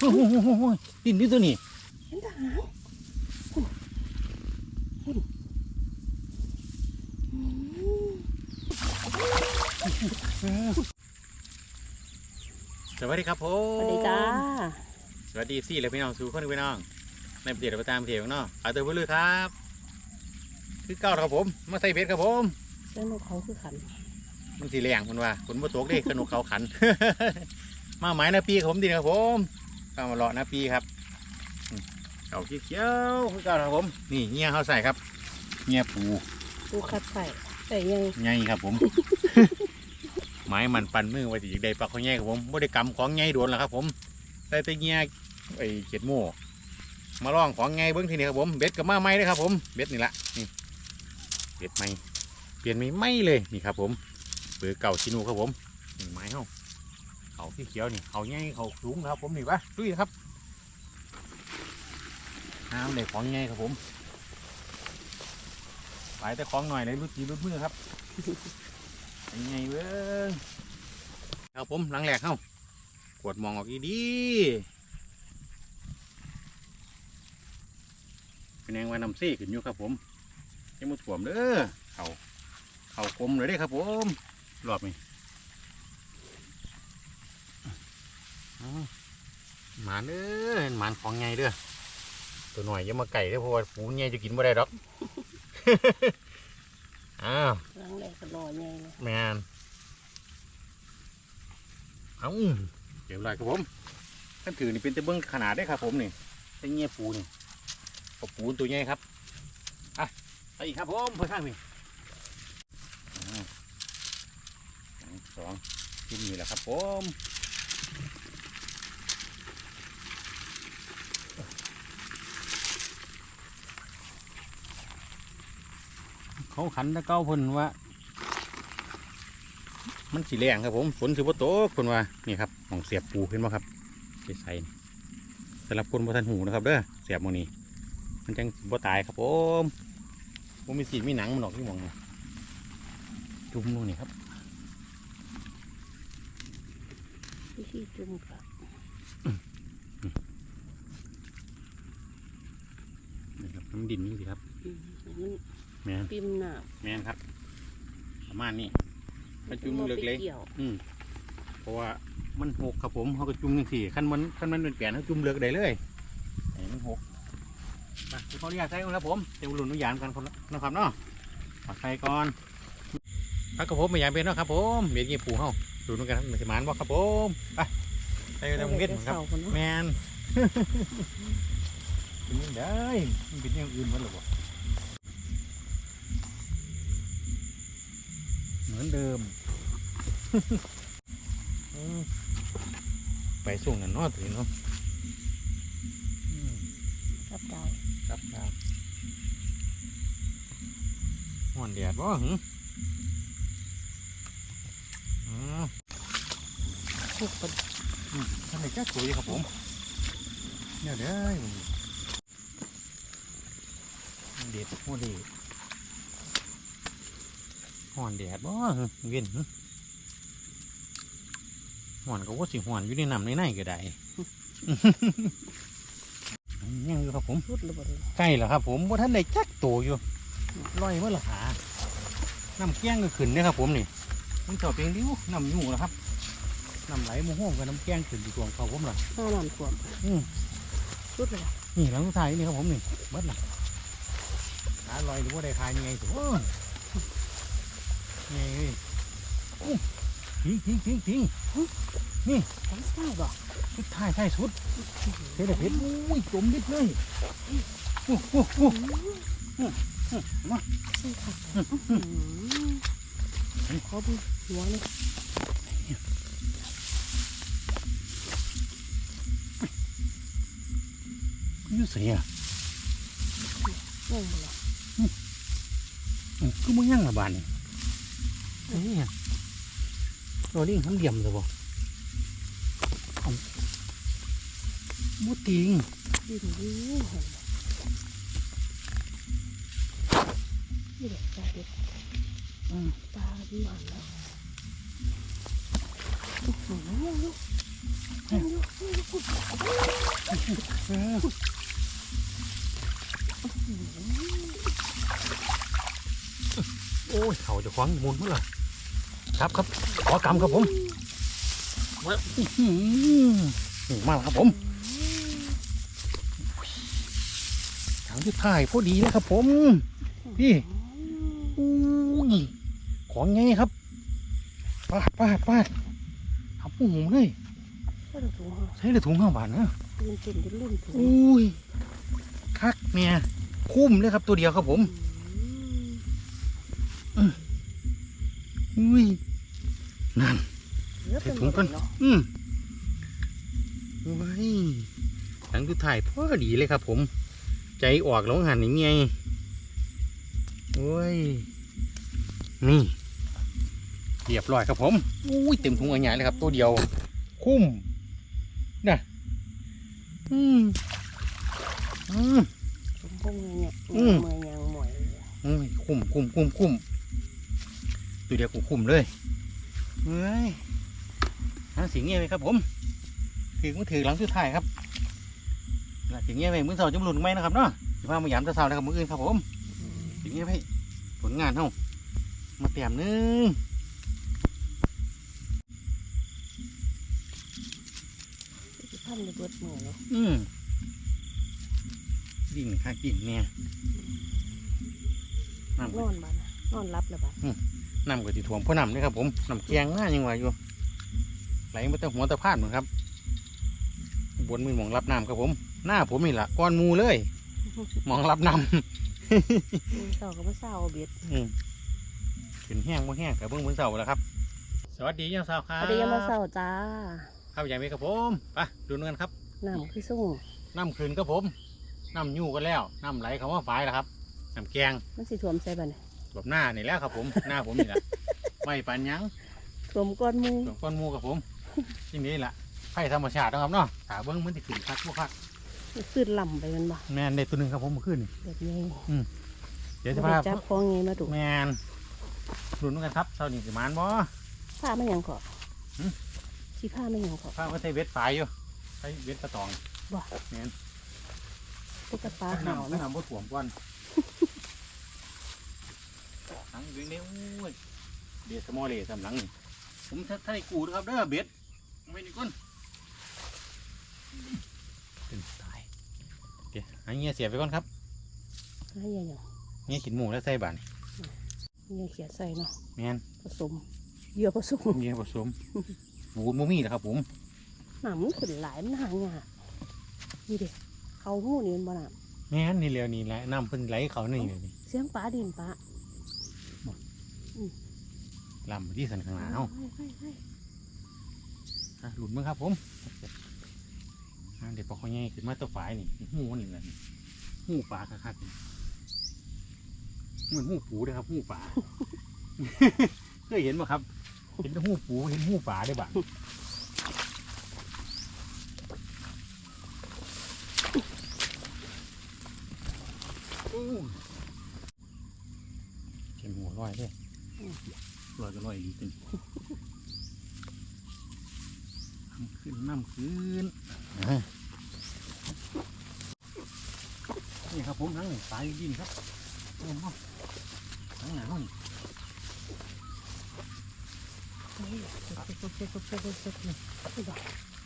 โอ้โหโอ้โหโอ้โหดินนี่ตัวนี้เห็นทหารสวัสดีครับผมสวัสดีจ้า สวัสดีสี่เลยพี่น้องสู่คนพี่น้อง ในประเทศประตามประเทศของน้องอาตอร์บุลือครับ คือเก้าครับผม มาใส่เบ็ดครับผมเส้นนกเขาคือขัน มันสีแรงมันว่าฝนมาตกเด้ขนุกเขาขัน มาหมายนาปีครับผมดีครับผม ข้ามาเลาะหนาปีครับอืมเก่าเขียวๆคือเก้าครับผม นี่เงี้ยเขาใส่ครับ เงี้ยปูปูคัดใส่ใส่ยังไงครับผม ไม้มันปันมือไว้ที่ใดปลาเขาแง่ครับผมบ่ได้กำของไงโดนแล้วครับ ผมได้แต่เงี้ยไอ้เขียดโม่มาลองของไงเบิ้งทีนี้ครับผมเบ็ดกับมาไม้เลยครับผมเบ็ดนี่ละนี่เบ็ดไม้เปลี่ยนไม่ไม่เลยนี่ครับผมเบอร์เก่าชินูครับผมนี่ไม้เฮา เขาที่เขียวนี่เขาไงเขาสูงครับ ผมนี่วะดุยครับน้ำเลยของไงครับผมไปแต่ของหน่อยเลยรุดจีรุดมือครับเป็นไงเว้ยเอาผมหลังแหลกเข้ากวดมองออกอีดีเป็นแนงว่านำซี่ขึ้นอยู่ครับผมยังมุดถ่วมเด้อเขาเขากลมเลยเด้ครับผมรอบนี้เอา หมานเด้อหมานของไงเด้อตัวหน่อยอยังมาไก่เด้อเพราะว่าปูไงจะกินไม่ได้ดอกอ้าวล้างแรกก็รอไงเลยแมนเอาเดี๋ยวไรครับผมท่านถือนี่เป็นตะเบิ้งขนาดได้ครับผมนี่ไอ้เงี้ยปูนี่ปปูนตัวใหญ่ครับอะไปอีกครับผมเพื่อข้างนี่อ่าหนึ่งสองกินนี่แหละครับผม เขาขันตะเก้าเพิ่นว่า มันสีแรงครับผมฝนสิบ่ตกคนว่านี่ครับหมองเสียบปูเห็นไหมครับใส่นี่สำหรับคนบ่ทันหูนะครับเด้อเสียบหมองนี้มันจังสิบ่ตายครับผมผมมีสีมีหนังมันออกที่หมองนี่จุ่มลงนี่ครับวิธีจุ่มกับนี่ครับน้ำดินนี่สิครับอืมมัน แม่นปิมหนาแม่นครับ ประมาณนี้มันจุ่มบ่เล็กไปเลยกี่ยวอืมเพราะว่ามันหกครับผมเขาก็จุ่มจังสี่ขั้นมันขั้นมันเป็นแปลนเขาจุ่มเลือกได้เลยไอ้มันหกมาขออนุญาตใส่ก่อนครับผมเดี๋ยวหลุนนุยานกันคนละนะครับเนาะมาใส่ก่อนพักกับผมไม่อยากเป็นเนาะครับผมเบียดเงี้ยปูเฮาดูนู่นกันครับมันจะหมานบ่ครับผมไปไปไปมึงเล่นครับเสาคนเนาะแมนเป็นยังไงมันเป็นอย่างอื่นมั้งหรอวะเห มือนเดิมอืมไปส่งกันเนาะถึงเนาะอืมกับดาวครับครับห่อนแดดบ่หึอ๋อทุกคนอืมทำไมแก้คุยครับผมเนี่ยเด้อเด็ดโมเดด ห่อนแดดบ่หึเวียนหึห่อนก็ว่าสิห่อนอยู่ในน้ำในในก็ได้ยังอยู่ครับผมรุดระเบิดเลยใกล้แล้วครับ ผมว่าท่านได้จักตัวอยู่ลอยเมื่อละหาน้ำแก้งก็ขึ้นเนี่ยครับ ผมนี่มันชอบเป็นริ้วน้ำอยู่แล้วครับน้ำไหลโมโหกับน้ำแก้งขึ้นอยู่ตรงเขาผมล่ะหน้าน้ำท่วมอืมรุดเลยนี่หลังสุดท้ายนี่ครับผมนี่เบิดล่ะหาลอยหรือว่าได้ทายยังไงตั นี่เอ้ยโอ้ทิ้งทิ้งทิ้งทิ้งทั้งใต้บ่สุดท้ายท้ายสุดเฮ้ยเด็ดเห็ดอุ้ยจมนิดเลยโอ้โหโอ้โหใช่ค่ะขอดูหัวเลยนี่เสียนั่งบ่ล่ะอืมคือมึงยังละบานนี่ เฮ้ยตัวนี้มันเดี่ยมเลยบ่เอาบ่ติงยืนยืนเห็นบ่นี่เด็กปลาเด็กอืมปลาดีหันแล้วโอ้โหยังอยู่ยังอยู่ยังอยู่เออโอ้ยเขาจะคว้างมุนเมื่อไหร่ ครับครับขอกำครับผมมาอื้อหือมาแล้วครับผมถังที่ถ่ายพอดีเลยครับผม พี่อุ้ยของไงครับปาดปาดปาดทำปุ้งเลยก็ต้องถูกห้องใช้เลยถุงห้าบาทนะตื่นเต้นจะลุ่นถูกอุ้ยคักเนี่ยคุ้มเลยครับตัวเดียวครับผมอุ้ย นั่นเยอะใส่เป็นถุงก่อนเนาะอืมไว้หลังดูถ่ายพอดีเลยครับ ผม ใจออกแล้วหันอย่างไงโอ้ย นี่ เรียบร้อยครับผมอุ้ยเต็มถุงอันใหญ่เลยครับ ตัวเดียว คุ้มน่ะ อืม อืมสมพงษ์เนี่ยอืมเมื่อยยังหมอยอืมคุ้มคุ้มคุ้มคุ้มตัวเดียวกูคุ้มเลย เฮ้ยหาสิ่งเงี้ยไหมครับผมถือมือถือหลังสุดท้ายครับหลังสิ่งเงี้ยไหมมือเสาจะมาหลุดไหมนะครับเนาะสิพามาหยามตะเสาแล้วกับมืออื่นครับผมสิ่งเงี้ยไหมผลงานเฮามาเตรียมหนึงสิพันเลยเบิดมือเนาะอืมดิ่งคักดิ่งเนี่ยน้ำนก็อนบ้านน่ะนอนรับเลยบ้าน น้ำก็ติถ่วมพ่อน้ำนี่ครับผมน้ำแกงง่ายยังไหวอยู่ไหลมาแต่หัวตะพานเหมือนครับ บนมือหมองรับน้ำครับผม หน้าผมนี่แหละก้อนหมูเลยหมองรับน้มือเศร้าก็มาเศร้าเอาเบ็ดำอืมขึ้นแห้งบ่แห้งแต่เบิ่งบนเสาแล้วครับ สวัสดียังสาวคพรับอดียังมาเศร้าจ้าครับอย่างนี้ครับผมไปดูเงินครับน้ำคือส่งน้ำคืนครับผมน้ำยู่กันแล้วน้ำไหลเขาว่าฝายแล้วครับน้ำแกงมันสิถ่วมใส่บ้าน แบบหน้านี่แหล้วครับผม หน้าผมนี่แหละไม่ปันหยังถ่วมก้อนหมูส่วนก้อนหมูกับผมที่นี่แหละไผ่ธรรมชาตินะครับเนาะถาเบิ้งมันจะขึ้นคักพวกคักขึ้นลำไปมันบ่แมนได้ตัวหนึ่งครับผมเมื่อคืนนี่แบบนี้เดี๋ยวจะบ่พาได้จับของไงมาดูแมนรุนกันครับเท่านี้สิมานบ่ ผ้ามันหยังเกาะหึ สีผ้ามันหยังเกาะพาก็ใช้เวทฝายอยู่ใช้เวทกระตองบ่ แมนตุ๊กตาหาวน้ำเนาะน้ำบ่ถ่วมก่อน หลังวิ่งเนี่ยโอ้ยเบียดสมอเลยสำหลังนี่ผมถ้าถ้าได้กูนะครับเด้อเบ็ดไม่นี่ก้นเป็นตายเดี๋ยวให้เงี้ยเสียไปก่อนครับให้ยังยังเงี้ยขินหมูแล้วใส่บานนี่เขียนใส่เนาะแมนผสมเหยื่อผสมเงี้ยผสมบูดมูมี่นะครับ ผมน้ำมันขึ้นหลายมันหางากนี่เด็กเขาหูนี่มันบ่น้แม่นนี่เร็วนี่แหละน้ำเพิ่นไหลเขานี่เลยนี่ำเสียงปลาดินปลา ลำที่สันข้างหน้าเอาไปไปไปอะหลุดมั้งครับผมอะเดี๋ยวพอเขาแง่ขึ้นมาตัวฝายนี่หูมันนี่แหละนี่หูปลาคักๆนี่เหมือนหูปูเลยครับหูปลาเคยเห็นไหมครับ เห็นแต่หูปูเห็นหูปลาได้บ้างอู้เข็มหัวลอยด้วยลอยก็ลอยดี จริงน้ำขึ้นน้ำขึ้นอะนี่ครับผมทั้งนี่สายดินครับโอ้โหทั้งหนาวนี่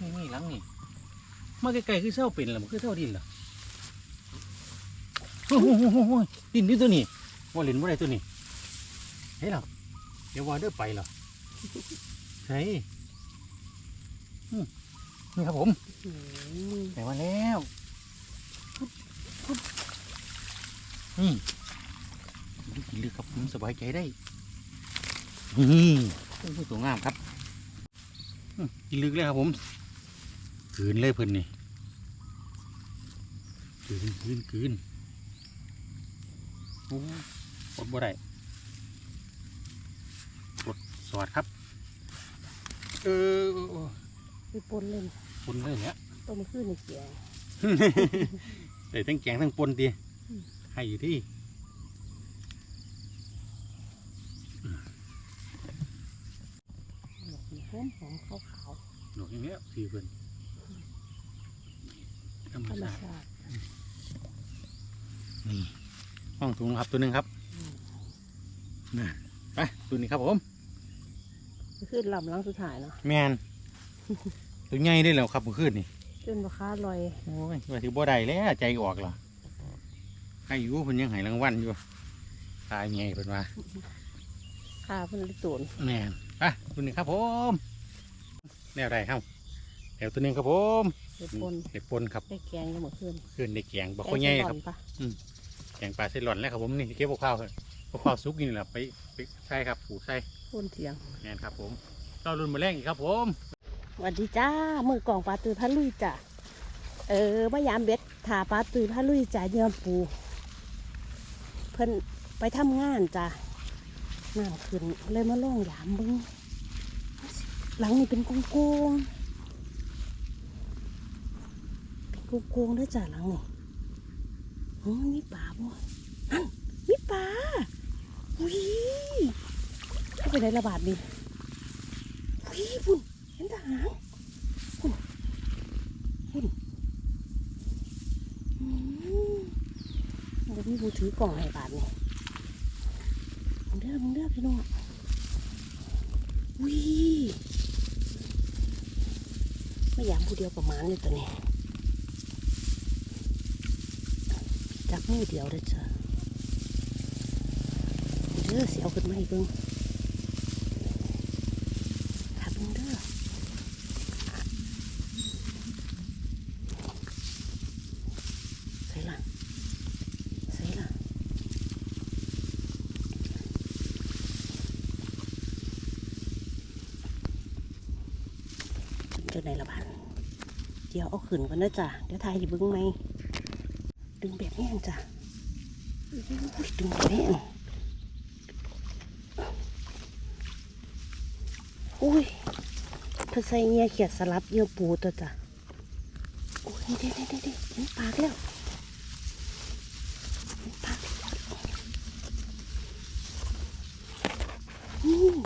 นี่นี่หลังนี่มาไกลๆคือเศร้าเป็นเหรอมันคือเศร้าดินเหรอโอ้โหโอ้โหโอ้โหดินนี่ตัวนี้ว่าเล่นว่าไรตัวนี้เฮ้ยเหรอ เดี๋ยวว่าเด้อไปเหรอใช่อืมนี่ครับผมอืมไปมาแล้วปุ๊บปุ๊บนี่ดูกินเลยครับผมสบายใจได้นี่โอ้โหตัวงามครับอืมกินลึกเลยครับผมคืนเลยเพิ่นนี่คืนคืนคืนโอ้กดบ่ได้ กดสอดครับ เออไปปนเล่นคนเลยเนี่ยต้มขึ้นในเขียงแต่ทั้งแกงทั้งปนดีให้อยู่ที่หอมหอมขาวขาวดอกอย่างเงี้ยสีเพิ่นเอรรมธรรมชาตินี่ห้องถุงครับตัวหนึ่งครับน่ะไปตัวนี้ครับผม ขึ้นลำหลังสุดท้ายเนาะแมนตัวใหญ่ได้แล้วครับเมื่อคืนนี่ขึ้นราคาลอยโอ้ยว่าถือบ่ได้แล้วใจออกเหรอให้อยู่เพิ่นยังให้รางวัลอยู่ตายไงเพิ่นว่าค่าเพิ่นลิตูนแม่นไปตัวนี้ครับผมแนวใดครับแถวตัวหนึงครับผมเด็ดปนเด็กปนครับได้แกงยังหมดขึ้นขึ้นได้แกงบอกเขาใหญ่ครับแกงใส่อนปะแกงปลาเส้นหล่อนแล้วครับผมนี่เก็บพวกข้าวครั บพวกข้าวซุกนี่แหละไปไปใส่ครับผูใส่พ่นเถียงแม่นครับผมก็รุ่นมาแรงอีกครับผมสวัสดีจ้ามือกล่องปลาตือพะลุยจ้ะเออมายามเบ็ดถาปลาตือพะลุยจ้ะเยื่อปู เพิ่นไปทำงานจ้ะน้ำขึ้นเลยมาล่องยามเบึงหลังนี้เป็นกงกงๆเป็นกงกงๆด้วยจ้ะหลังนี่โอ้มีปลาบ่นั่นมีปลา อุ้ยเข้าไปในระบาดนี่อุ้ยพุ่นเห็นทหารพุ่นพุ่นอืมบ่มีผู้ถือกล่องให้บาดนี่มึงเด้อมึงเด้อพี่น้องอุ้ยไม่ยามผู้เดียวประมาณนี้ตัวนี้จับมือเดียวได้จ้ะ เด้อเสียวขึ้นมาให้เบิ่งขับมึงเด้อใส่ละใส่ละจนในละพันเดี๋ยวเอาขึ้นก่อนนะจ้ะเดี๋ยวทายให้เบิ่งไหมดึงแบบนี้จ้ะอุ๊ยดึงแบบนี้อุ้ย เธอใส่เงี้ยเขียดสลับเงี้ยปูตัวจ้ะโอ้ยเด็ดเด็ดเด็ดเห็นปากแล้วเห็นปากแล้วอืม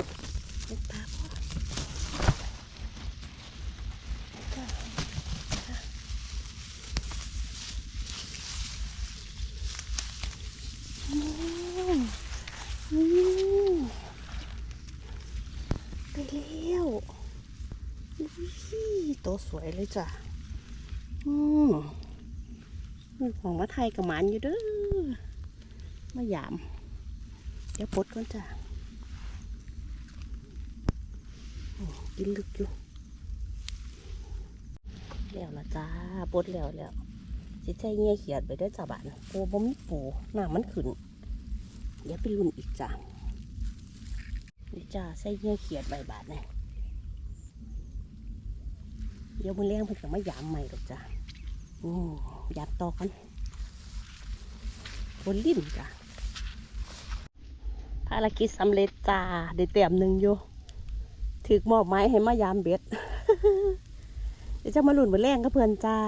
เห็นปากพ่อจ้ะจ้ะอืมอืมไปแล้วอุ้ย โตวสวยเลยจ้ะ อืมของมาไทยกับหมันอยู่เด้อมาหยาม เดี๋ยวปดก่อนจ้ะกินลึกอยู่ แล้วละจ้าปดแล้วแล้วสิใจเงี้ยเขียดไปด้วยจ้าบ้านปูบ่มีปูหน้ามันขึ้น เดี๋ยวไปรุ่นอีกจ้ะนี่จ้าใส่เงี้ยเขียดใบบาทเนี่ย เดี๋ยวมือเลี้ยงเพิ่นก็มายามใหม่ดอกจ้ะอืมยามต่อกันบนลิ้นจ้ะภารกิจสำเร็จจ้าได้เต็มหนึ่งอยู่ถึกมอบไม้ให้มายามเบ็ด เดี๋ยวจะมาหลุนมือแรงก็เพื่อนจ้า